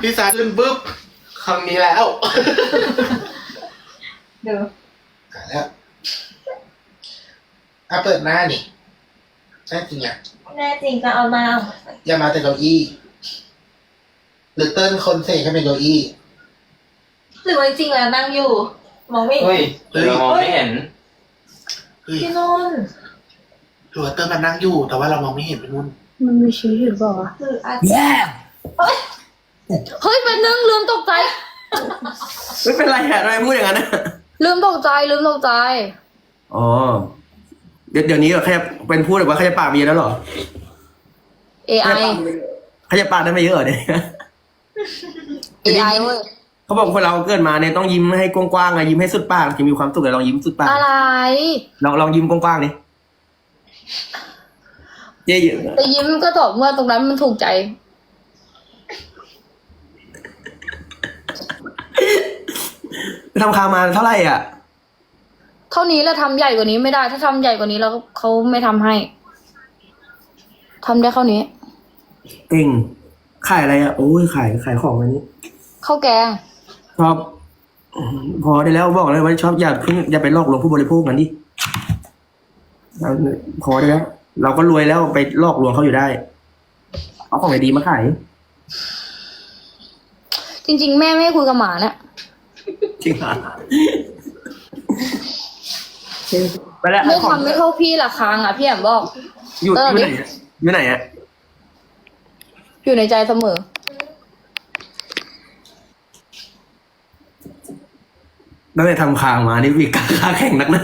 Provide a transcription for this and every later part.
พี่สายขึ้นปุ๊บครั้งนี้แล้วเดี๋ยวหายแล้วอะเปิดหน้านี่แน่จริงอะแน่จริงก็เอามาเอามาอย่ามาแต่เก้าอี้หรือเติ้ลคนเสกให้เป็นเก้าอี้ หรือว่าจริงๆแล้วนั่งอยู่ มองไม่เห็นเฮ้ยเรามองไม่เห็น เฮ้ยพี่นุ่นหรือว่าเติ้ลมันนั่งอยู่ แต่ว่าเรามองไม่เห็นเป็นนุ่นมันมีชีวิตอยู่เปล่าวะ คืออาจแย่ เฮ้ยเป็นนึงลืมตกใจ ไม่เป็นไรอะทำไมพูดอย่างนั้นอะลืมตกใจลืมตกใจ อ๋อ เดี๋ยวเดี๋ยวนี้แค่เป็นพูดแบบว่าขยับปากมีเยอะแล้วเหรอ AI ขยับปากได้ไม่เยอะเหรอเนี่ย AI เว้ยเขาบอกคนเราเกิดมาเนี่ยต้องยิ้มให้กว้างๆอะยิ้มให้สุดปากจะมีความสุขเลยลองยิ้มสุดปากอะไร ลองลองยิ้มกว้างๆนี่เจ๊เยอะแต่ยิ้มก็ตอบเมื่อตรงนั้นมันถูกใจ ไป ทำคางมาเท่าไหร่อะ เท่านี้แล้วทำใหญ่กว่านี้ไม่ได้ ถ้าทำใหญ่กว่านี้แล้วเขาไม่ทำให้ทำได้เท่านี้เก่งขายอะไรอะโอ้ยขายขายของอันนี้ข้าวแกงชอบอืมพอได้แล้วบอกเลยว่าชอบอย่าเพิ่งอย่าไปหลอกลวงผู้บริโภคกันดิเอาพอได้แล้ว เราก็รวยแล้วไปหลอกลวงเขาอยู่ได้ เอาของดีๆมาขาย จริง ๆ แม่ไม่ให้คุยกับหมาเนี่ย จริงเหรอไปแล้วไม่เอาของทำไม่เท่าพี่ละครั้งอะพี่แอมบอก อยู่เอออยู่ไหนอะอยู่ไหนอะอยู่ในใจเสมอ ตั้งแต่ทำคางมานี่วิกาคาแข่งนักนะ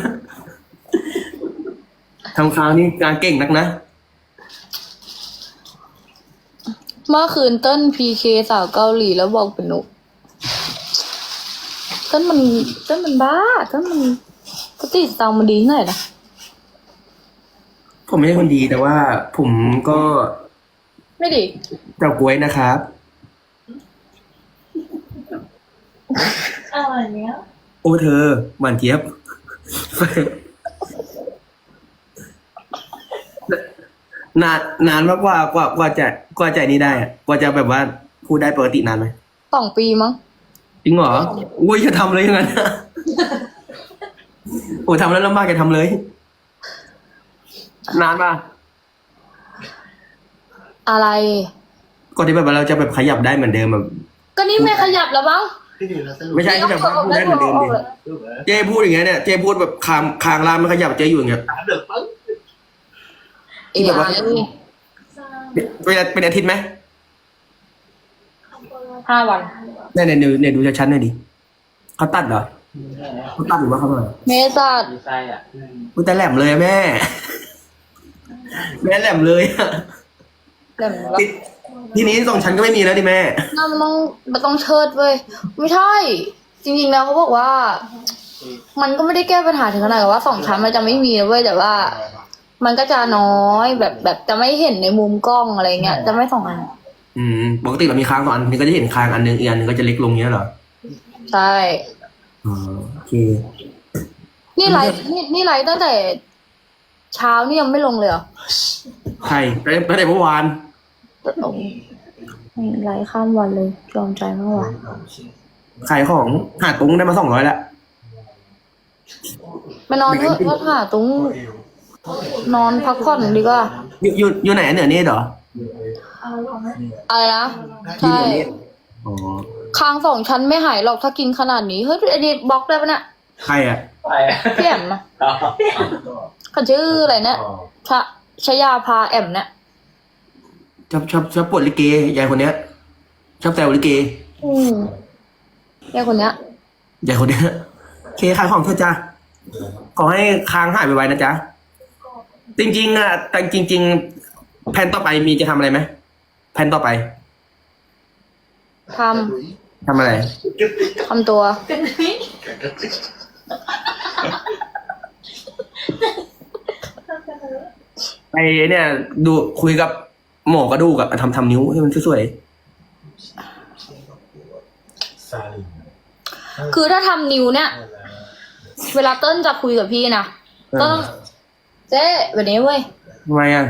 ทำคางนี่งานเก่งนักนะเมื่อคืนเต้นพีเคสาวเกาหลีแล้วบอกเป็นหนุเต้นมันเต้นมันบ้าเต้นมันปกติสตางค์มันดีที่ไหนล่ะผมไม่ใช่คนดีแต่ว่า ผมก็ไม่ดีเจ้ากล้วยนะครับเอาอันเนี้ยโอ้เธอหวานเจี๊ยบนานนานมากกว่ากว่ากว่าจะกว่าใจนี้ได้อะกว่าจะแบบว่าพูดได้ปกตินานไหมสองปีมั้ง จริงเหรออุ้ยจะทำเลยอย่างนั้นโอ้ทำแล้วลำบากจะทำเลย นานป่ะอะไรก่อนที่แบบว่าเราจะแบบขยับได้เหมือนเดิมแบบ ก็นี่ไม่ขยับแล้วบ้างพี่ดิวแล้วสรุปไม่ใช่ที่แบบว่าพูดได้เหมือนเดิมดิเจ๊พูดอย่างเงี้ยเนี่ยเจ๊พูดแบบคางคางลามไม่ขยับเจ๊อยู่อย่างเงี้ยเดือดปั๊บเอที่แบบว่าไอเป็นเป็นอาทิตย์ไหม ห้าวันเนี่ยเนี่ยเนี่ยเนี่ยดูชัดๆหน่อยดิเขาตัดเหรอเขาตัดหรือว่าเขาอะไรเมษาดีไซน์อะอุ้ยแต่แหลมเลยอะแม่ แม่แหลมเลยอะเดี๋ยวนะติดทีนี้สองชั้นก็ไม่มีแล้วดิแม่น่ามันต้องมันต้องเชิดเว้ยไม่ใช่ จริงๆแล้วเขาบอกว่า มันก็ไม่ได้แก้ปัญหาถึงขนาดกับว่าสองชั้นมันจะไม่มีนะเว้ยแต่ว่า มันก็จะน้อยแบบแบบจะไม่เห็นในมุมกล้องอะไรเงี้ยจะไม่สองอัน อืมปกติเรามีค้างสองอันนี่ก็จะเห็นค้างอันหนึงอีกอันหนึงก็จะเล็กลงเงี้ยเหรอใช่ อ๋อโอเค นี่ไลฟ์นี่นี่ไลฟ์ตั้งแต่ เช้านี่ยังไม่ลงเลยเหรอใครไปไปไหนเมื่อวานโอ้ยไลฟ์ข้ามวันเลยยอมใจมากว่ะขายของหาตุ้งได้มาสองร้อยแล้วไปนอนเถอะว่าผ่าตุ้งนอนพักผ่อนดีกว่า อยู่อยู่อยู่ไหนเหนือนี่เหรอ อะไรนะที่ใช่เหนือนี่อ๋อคางสองชั้นไม่หายหรอกถ้ากินขนาดนี้ เฮ้ยไอ้นี่บล็อกได้ปะเนี่ยใครอะไปพี่แอมนะเขาชื่ออะไรเนี่ยชะชยาพาแอมเนี่ยชอบชอบชอบปวดลิเกยายคนเนี้ยชอบแซวลิเกอืมเนี่ยคนเนี้ยยายคนเนี้ยโอเคขายของเถอะจ้าขอให้ค้างหายไปไวๆนะจ๊ะจริงๆอะแต่จริง ๆ แผนต่อไปมีจะทำอะไรไหมแผนต่อไปททำอะไรำทำตัวไปเนี่ย ดูคุยกับหมอกระดูกอะทำทำนิ้วให้มันสวยซาลินคือถ้าทำนิ้วเนี่ย เวลาเต้นจะคุยกับพี่นะๆต้องเจ๊แบบนี้เว้ยทำไมอะ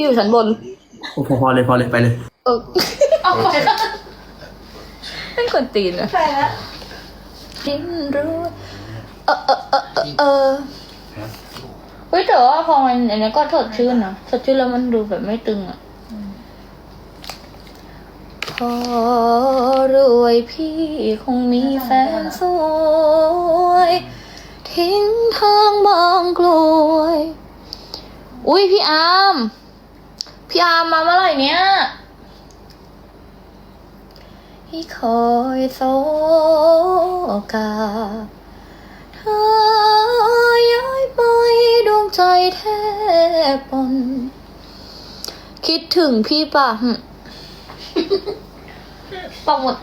พี่อยู่ชั้นบนโอ้พอพอเลยพอเลยไปเลย เออเอาไปแล้วเป็นคนตีนอะใช่แล้วทิ้นรู้เออเออเออเออเออเฮ้ยแต่ว่าพอมันอันนี้ก็สดชื่นนะสดชื่นแล้วมันดูแบบไม่ตึงอะพอรวยพี่คงมีแฟนสวย ทิ้งทางบางกลวย อุ้ยพี่อาร์ม พี่อาร์มมาเมื่อไหร่เนี้ยพี่คอยโซกาเธอย้ายไปดวงใจแทบปนคิดถึงพี่ป่ะหึปักหมด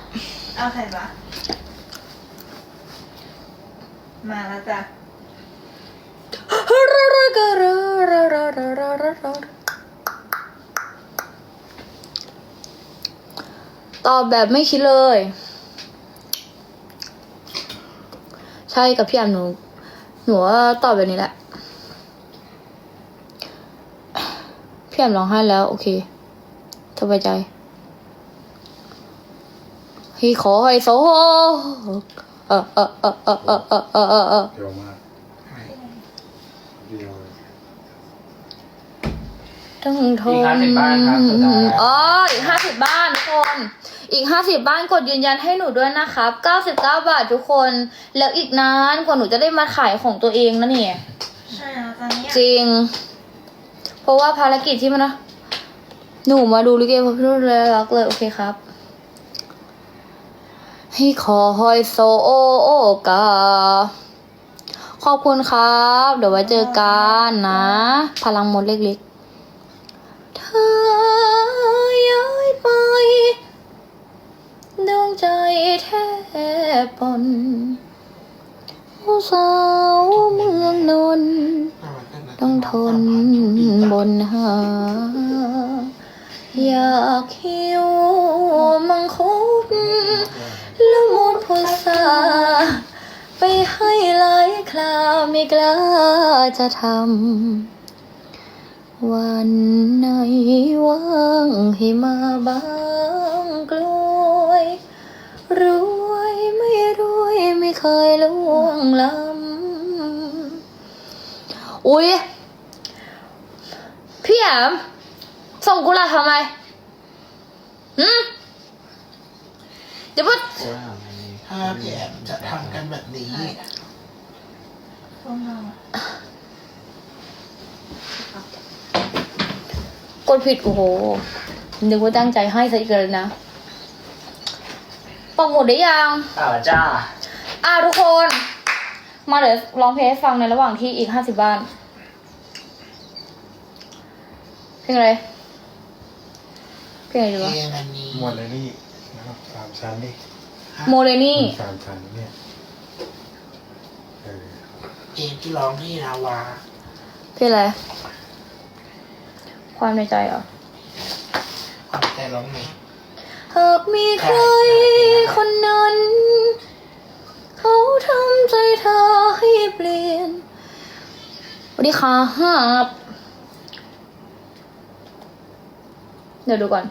เอาใครปะมาแล้วจ้ะ ตอบแบบไม่คิดเลย ใช่กับพี่แอมหนู หนูว่าตอบแบบนี้แหละ พี่แอมร้องไห้แล้ว โอเคสบายใจให้ขอให้โซเออเออเออเออเออเออเออเออเดียวมากเดียวต้องทนอีก50บ้านครับสุดท้ายอ๋อ อีกห้าสิบบ้า นทุกคน อีกห้าสิบบ้านกดยืนยันให้หนูด้วยนะครับเก้าสิบเก้าบาททุกคน แล้วอีกนานกว่าหนูจะได้มาขายของตัวเองนะเนี่ย ใช่แล้วตอนนี้จริง เพราะว่าภารกิจที่มันนะ หนูมาดูลิเกเพราะพี่นุ่นเลยรักเลย โอเคครับ ให้ขอหอยโซโอกาขอบคุณครับ เดี๋ยวไว้เจอกันนะ พลังมดเล็กๆ ปนผู้สาวเมืองนนท์ต้องทนบนหา อยากหิวมังคุดละมุดพุทราไปให้หลายคราวไม่กล้าจะทำวันไหนว่างให้มาบา ไม่เคยล่วงล้ำอุ๊ย พี่แอมส่งกูละทำไมหืมเดี๋ยวพูดถ้าพี่แอมจะทำกันแบบนี้พวกเรากดผิดโอ้โหนึกว่าตั้งใจให้ซะอีกเลยนะปักหมุดได้ยังอ่าจ้า อะทุกคน มาเดี๋ยวร้องเพลงให้ฟังในระหว่างที่อีกห้าสิบบ้านเพลงอะไรเพลงอะไรดีวะเองอันนี้หมดเลยนี่นะครับสามชั้นนี่โมเลนี่สามชั้นเนี่ยเออเองที่ร้องที่นาวาเพลงอะไรความในใจเหรอความใจร้องไงหากมีใครคนนั้นเขา ทำใจเธอให้เปลี่ยนสวัสดีค่ะฮับเดี๋ยวดูก่อน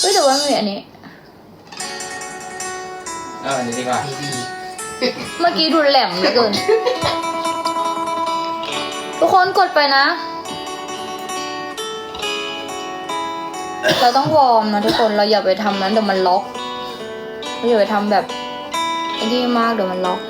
เฮ้ยแต่ว่าไม่มีอันนี้ เอออันนี้ดีกว่าดีดีเมื่อกี้ดูแหลมเหลือเกิน ทุกคนกดไปนะ เราต้องวอร์มนะทุกคนเราอย่าไปทำนั้นเดี๋ยวมันล็อกเราอย่าไปทำแบบไอ้นี่มากเดี๋ยวมันล็อก